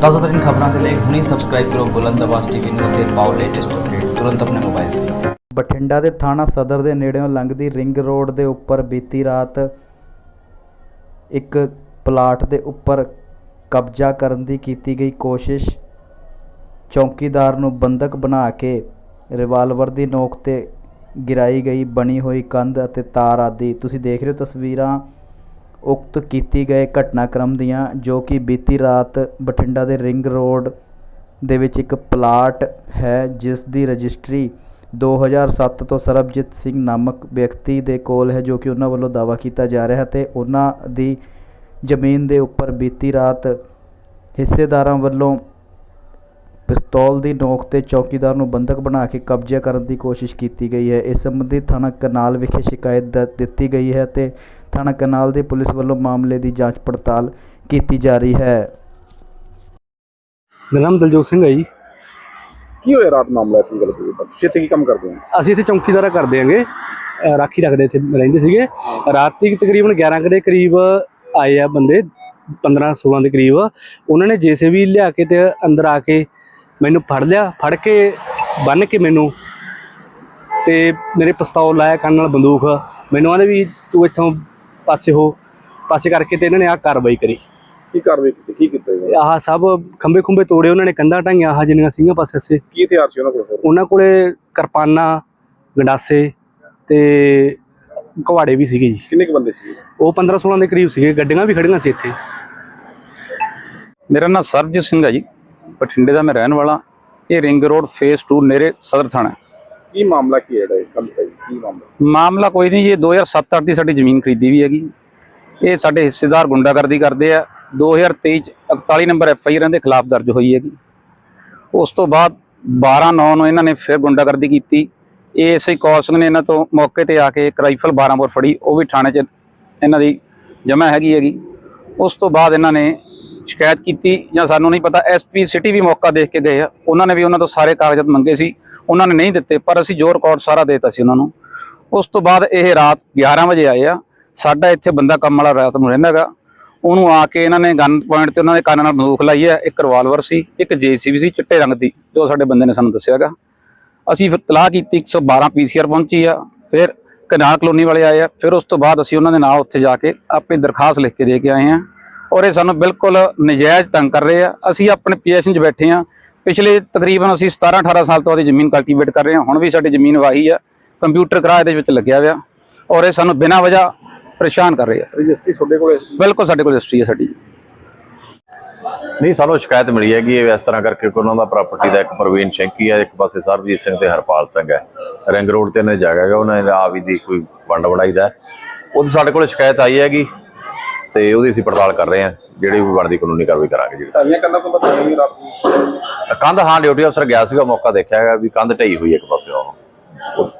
ਤਾਜ਼ਾ ਖਬਰਾਂ ਦੇ ਲਈ ਹੁਣੇ ਸਬਸਕ੍ਰਾਈਬ ਕਰੋ ਬੁਲੰਦ ਟੀਵੀ ਨੂੰ ਅਤੇ ਪਾਓ ਲੇਟੈਸਟ ਅਪਡੇਟ ਤੁਰੰਤ ਆਪਣੇ ਮੋਬਾਈਲ ਤੇ। ਬਠਿੰਡਾ ਦੇ ਥਾਣਾ ਸਦਰ ਦੇ ਨੇੜਿਓਂ ਲੰਘਦੀ ਰਿੰਗ ਰੋਡ ਦੇ ਉੱਪਰ ਬੀਤੀ ਰਾਤ ਇੱਕ ਪਲਾਟ ਦੇ ਉੱਪਰ ਕਬਜ਼ਾ ਕਰਨ ਦੀ ਕੀਤੀ ਗਈ ਕੋਸ਼ਿਸ਼। ਚੌਕੀਦਾਰ ਨੂੰ ਬੰਦਕ ਬਣਾ ਕੇ ਰਿਵਾਲਵਰ ਦੀ ਨੋਕ ਤੇ ਗਿਰਾਈ ਗਈ, ਬਣੀ ਹੋਈ ਕੰਧ ਅਤੇ ਤਾਰ ਆਦਿ। ਤੁਸੀਂ ਦੇਖ ਰਹੇ ਹੋ ਤਸਵੀਰਾਂ ਉਕਤ ਕੀਤੀ ਗਏ ਘਟਨਾਕ੍ਰਮ ਦੀਆਂ, ਜੋ ਕਿ ਬੀਤੀ ਰਾਤ ਬਠਿੰਡਾ ਦੇ ਰਿੰਗ ਰੋਡ ਦੇ ਵਿੱਚ ਇੱਕ ਪਲਾਟ ਹੈ, ਜਿਸ ਦੀ ਰਜਿਸਟਰੀ 2007 ਤੋਂ ਸਰਬਜੀਤ ਸਿੰਘ ਨਾਮਕ ਵਿਅਕਤੀ ਦੇ ਕੋਲ ਹੈ, ਜੋ ਕਿ ਉਹਨਾਂ ਵੱਲੋਂ ਦਾਅਵਾ ਕੀਤਾ ਜਾ ਰਿਹਾ ਅਤੇ ਉਹਨਾਂ ਦੀ ਜ਼ਮੀਨ ਦੇ ਉੱਪਰ ਬੀਤੀ ਰਾਤ ਹਿੱਸੇਦਾਰਾਂ ਵੱਲੋਂ ਪਿਸਤੌਲ ਦੀ ਨੋਕ ਤੇ ਚੌਕੀਦਾਰ ਨੂੰ ਬੰਦਕ ਬਣਾ ਕੇ ਕਬਜ਼ਾ ਕਰਨ ਦੀ ਕੋਸ਼ਿਸ਼ ਕੀਤੀ ਗਈ ਹੈ। ਇਸ ਸੰਬੰਧੀ ਥਾਣਾ ਕਰਨਾਲ ਵਿਖੇ ਸ਼ਿਕਾਇਤ ਦ- ਦਿੱਤੀ ਗਈ ਹੈ ਤੇ ਥਾਣਾ ਕਰਨਾਲ ਦੀ ਪੁਲਿਸ ਵੱਲੋਂ ਮਾਮਲੇ ਦੀ ਜਾਂਚ ਪੜਤਾਲ ਕੀਤੀ ਜਾ ਰਹੀ ਹੈ। ਮੇਰਾ ਨਾਮ ਦਲਜੋਤ ਸਿੰਘ ਹੈ ਜੀ। ਕੀ ਹੋਇਆ ਰਾਤ ਮਾਮਲਾ ਕੀ ਗੱਲ ਹੋਈ ਤੁਸੀਂ ਇੱਥੇ ਕੀ ਕੰਮ ਕਰਦੇ ਹੋ? ਅਸੀਂ ਇੱਥੇ ਚੌਂਕੀਦਾਰਾ ਕਰਦੇ ਅਹ ਰਾਖੀ ਰੱਖਦੇ ਇੱਥੇ ਰਹਿੰਦੇ ਸੀਗੇ। ਰਾਤੀ ਤਕਰੀਬਨ 11 ਕੁ ਦੇ ਕਰੀਬ ਆਏ ਆ ਬੰਦੇ 15 16 ਦੇ ਕਰੀਬ। ਉਹਨਾਂ ਨੇ ਜੇਸੀਬੀ ਲਿਆ ਕੇ ਤੇ ਅੰਦਰ ਆ ਕੇ ਮੈਨੂੰ ਫੜ ਲਿਆ ਫੜ ਕੇ ਬੰਨ ਕੇ ਮੈਨੂੰ। ਤੇ ਮੇਰੇ ਪਿਸਤੌਲ ਲਾਇਆ ਕੰਨ ਨਾਲ ਬੰਦੂਕ। ਮੈਨੂੰ ਆਂਦੇ ਵੀ ਤੂੰ ਇੱਥੋਂ ਪਾਸੇ ਹੋ ਪਾਸੇ ਕਰਕੇ ਤੇ ਇਹਨਾਂ ਨੇ ਆਹ ਕਾਰਵਾਈ ਕਰੀ। ਕੀ ਕਾਰਵਾਈ ਕੀਤੀ? ਕੀ ਕੀਤਾ ਜੀ? ਆਹ ਸਭ ਖੰਬੇ ਖੁੰਬੇ ਤੋੜੇ ਉਹਨਾਂ ਨੇ ਕੰਧਾਂ ਢਾਈਆਂ ਆਹ ਜਿੰਨੀਆਂ ਸੀਗੀਆਂ ਪਾਸੇ ਸੇ ਕੀ ਹਥਿਆਰ ਸੀ ਉਹਨਾਂ ਕੋਲ ਫਿਰ? ਉਹਨਾਂ ਕੋਲੇ ਕਿਰਪਾਨਾਂ ਗੰਡਾਸੇ ਤੇ ਕੁਹਾੜੇ ਵੀ ਸੀਗੇ ਜੀ। ਕਿੰਨੇ ਕੁ ਬੰਦੇ ਸੀ ਉਹ 15 16 ਦੇ ਕਰੀਬ ਸੀਗੇ ਗੱਡੀਆਂ ਵੀ ਖੜੀਆਂ ਸੀ ਇੱਥੇ। ਮੇਰਾ ਨਾਮ ਸਰਬਜੀਤ ਸਿੰਘ ਹੈ ਜੀ ਬਠਿੰਡੇ ਦਾ ਮੈਂ ਰਹਿਣ ਵਾਲਾ। ਇਹ ਰਿੰਗ ਰੋਡ ਫੇਸ 2 ਨੇੜੇ ਸਦਰ ਥਾਣਾ ਹੈ। ਕੀ ਮਾਮਲਾ ਕੀ ਹੈ ਇਹ ਕੱਲ ਦਾ ਜੀ? ਕੀ ਮਾਮਲਾ? ਮਾਮਲਾ ਕੋਈ ਨਹੀਂ ਇਹ 2007-8 ਦੀ ਸਾਡੀ ਜ਼ਮੀਨ ਖਰੀਦੀ ਵੀ ਹੈਗੀ। ਇਹ ਸਾਡੇ ਹਿੱਸੇਦਾਰ ਗੁੰਡਾਗਰਦੀ ਕਰਦੇ ਆ। 2023 ਚ 41 ਨੰਬਰ ਐਫ ਆਈ ਆਰ ਦੇ ਖਿਲਾਫ ਦਰਜ ਹੋਈ ਹੈਗੀ। ਉਸ ਤੋਂ ਬਾਅਦ 12/9 ਨੂੰ ਇਹਨਾਂ ਨੇ ਫਿਰ ਗੁੰਡਾਗਰਦੀ ਕੀਤੀ। ਏਐਸਆਈ ਕੌਰ ਸਿੰਘ ਨੇ ਇਹਨਾਂ ਤੋਂ ਮੌਕੇ ਤੇ ਆ ਕੇ ਇੱਕ ਰਾਈਫਲ 12 ਬੋਰ ਫੜੀ। ਉਹ ਵੀ ਥਾਣੇ 'ਚ ਇਹਨਾਂ ਦੀ ਜਮ੍ਹਾਂ ਹੈਗੀ ਹੈਗੀ। ਉਸ ਤੋਂ ਬਾਅਦ ਇਹਨਾਂ ਨੇ ਸ਼ਿਕਾਇਤ ਕੀਤੀ ਜਾਂ ਸਾਨੂੰ ਨਹੀਂ ਪਤਾ, ਐਸਪੀ ਸਿਟੀ ਵੀ ਮੌਕਾ ਦੇਖ ਕੇ ਗਏ ਆ। ਉਹਨਾਂ ਨੇ ਵੀ ਉਹਨਾਂ ਤੋਂ ਸਾਰੇ ਕਾਗਜ਼ਾਤ ਮੰਗੇ ਸੀ। ਉਹਨਾਂ ਨੇ ਨਹੀਂ ਦਿੱਤੇ, ਪਰ ਅਸੀਂ ਜੋ ਰਿਕਾਰਡ ਸਾਰਾ ਦੇਤਾ ਸੀ ਉਹਨਾਂ ਨੂੰ। ਉਸ ਤੋਂ ਬਾਅਦ ਇਹ ਰਾਤ 11 ਵਜੇ ਆਏ ਆ। ਸਾਡਾ ਇੱਥੇ ਬੰਦਾ ਕੰਮ ਵਾਲਾ ਰਾਤ ਨੂੰ ਰਹਿੰਦਾਗਾ ਉਹਨੂੰ ਆ ਕੇ ਇਹਨਾਂ ਨੇ ਗਨ ਪੁਆਇੰਟ ਤੇ ਉਹਨਾਂ ਦੇ ਕੰਨ ਨਾਲ ਬੰਦੂਕ ਲਾਈ ਹੈ ਇੱਕ ਰਿਵਾਲਵਰ ਸੀ, ਇੱਕ ਜੇਸੀਬੀ ਸੀ, ਚਿੱਟੇ ਰੰਗ ਦੀ, ਜੋ ਸਾਡੇ ਬੰਦੇ ਨੇ ਸਾਨੂੰ ਦੱਸਿਆਗਾ ਅਸੀਂ ਫਿਰ ਤਲਾਹ ਕੀਤੀ 112 ਪੀਸੀਆਰ ਪਹੁੰਚੀ ਆ। ਫਿਰ ਕਨਾਲ ਕਲੋਨੀ ਵਾਲੇ ਆਏ ਆ। ਫਿਰ ਉਸ ਤੋਂ ਬਾਅਦ ਅਸੀਂ ਉਹਨਾਂ ਦੇ ਨਾਲ ਉੱਥੇ ਜਾ ਕੇ ਆਪਣੀ ਦਰਖਾਸਤ ਲਿਖ ਕੇ ਦੇ ਕੇ ਆਏ ਆ। ਔਰ ਇਹ ਸਾਨੂੰ ਬਿਲਕੁਲ ਨਜਾਇਜ਼ ਤੰਗ ਕਰ ਰਹੇ ਆ। ਅਸੀਂ ਆਪਣੇ ਪੋਜੀਸ਼ਨ 'ਚ ਬੈਠੇ ਆ ਪਿਛਲੇ ਤਕਰੀਬਨ ਅਸੀਂ 17 18 ਸਾਲ ਤੋਂ ਉਹਦੀ ਜ਼ਮੀਨ ਕਲਟੀਵੇਟ ਕਰ ਰਹੇ ਹਾਂ। ਹੁਣ ਵੀ ਸਾਡੀ ਜ਼ਮੀਨ ਵਾਹੀ ਆ। ਕੰਪਿਊਟਰ ਕਿਰਾਏ ਇਹਦੇ ਵਿੱਚ ਲੱਗਿਆ ਹੋਇਆ। ਔਰ ਇਹ ਸਾਨੂੰ ਬਿਨਾਂ ਵਜ੍ਹਾ ਪਰੇਸ਼ਾਨ ਕਰ ਰਹੇ ਆ। ਰਜਿਸਟਰੀ ਤੁਹਾਡੇ ਕੋਲ ਹੈ? ਬਿਲਕੁਲ ਸਾਡੇ ਕੋਲ ਹਿਸਟਰੀ ਹੈ ਸਾਡੀ ਨਹੀਂ ਸਾਨੂੰ ਸ਼ਿਕਾਇਤ ਮਿਲੀ ਹੈ ਕਿ ਇਹ ਇਸ ਤਰ੍ਹਾਂ ਕਰਕੇ ਉਹਨਾਂ ਦਾ ਪ੍ਰਾਪਰਟੀ ਦਾ ਇੱਕ ਪ੍ਰਵੀਨ ਸ਼ੈਂਕੀ ਹੈ ਇੱਕ ਪਾਸੇ ਸਰਬਜੀਤ ਸਿੰਘ ਤੇ ਹਰਪਾਲ ਸਿੰਘ ਹੈ। ਰਿੰਗ ਰੋਡ ਤੇ ਇਹਨਾਂ ਦੀ ਜਗ੍ਹਾ ਹੈ ਉਹਨਾਂ ਦਾ ਆਪ ਹੀ ਦੀ ਕੋਈ ਵੰਡ ਵੰਡਾਈ ਦਾ ਹੈ। ਉਹਦੀ ਸਾਡੇ ਕੋਲ ਸ਼ਿਕਾਇਤ ਆਈ ਹੈਗੀ। ਤੇ ਉਹਦੀ ਅਸੀਂ ਪੜਤਾਲ ਕਰ ਰਹੇ ਹਾਂ ਜਿਹੜੀ ਵੀ ਬਣਦੀ ਕਾਨੂੰਨੀ ਕਾਰਵਾਈ ਕਰਾਂਗੇ ਜੀ। ਢਾਈਆਂ ਕੰਦਾ ਕੋਈ ਪਤਾ ਨਹੀਂ ਰਾਤ ਕੰਧ ਹਾਂ ਡਿਊਟੀ ਅਫਸਰ ਗਿਆ ਸੀਗਾ ਮੌਕਾ ਦੇਖਿਆ ਹੈਗਾ ਵੀ ਕੰਧ ਢਈ ਹੋਈ ਹੈ ਇੱਕ ਪਾਸੇ ਉਹ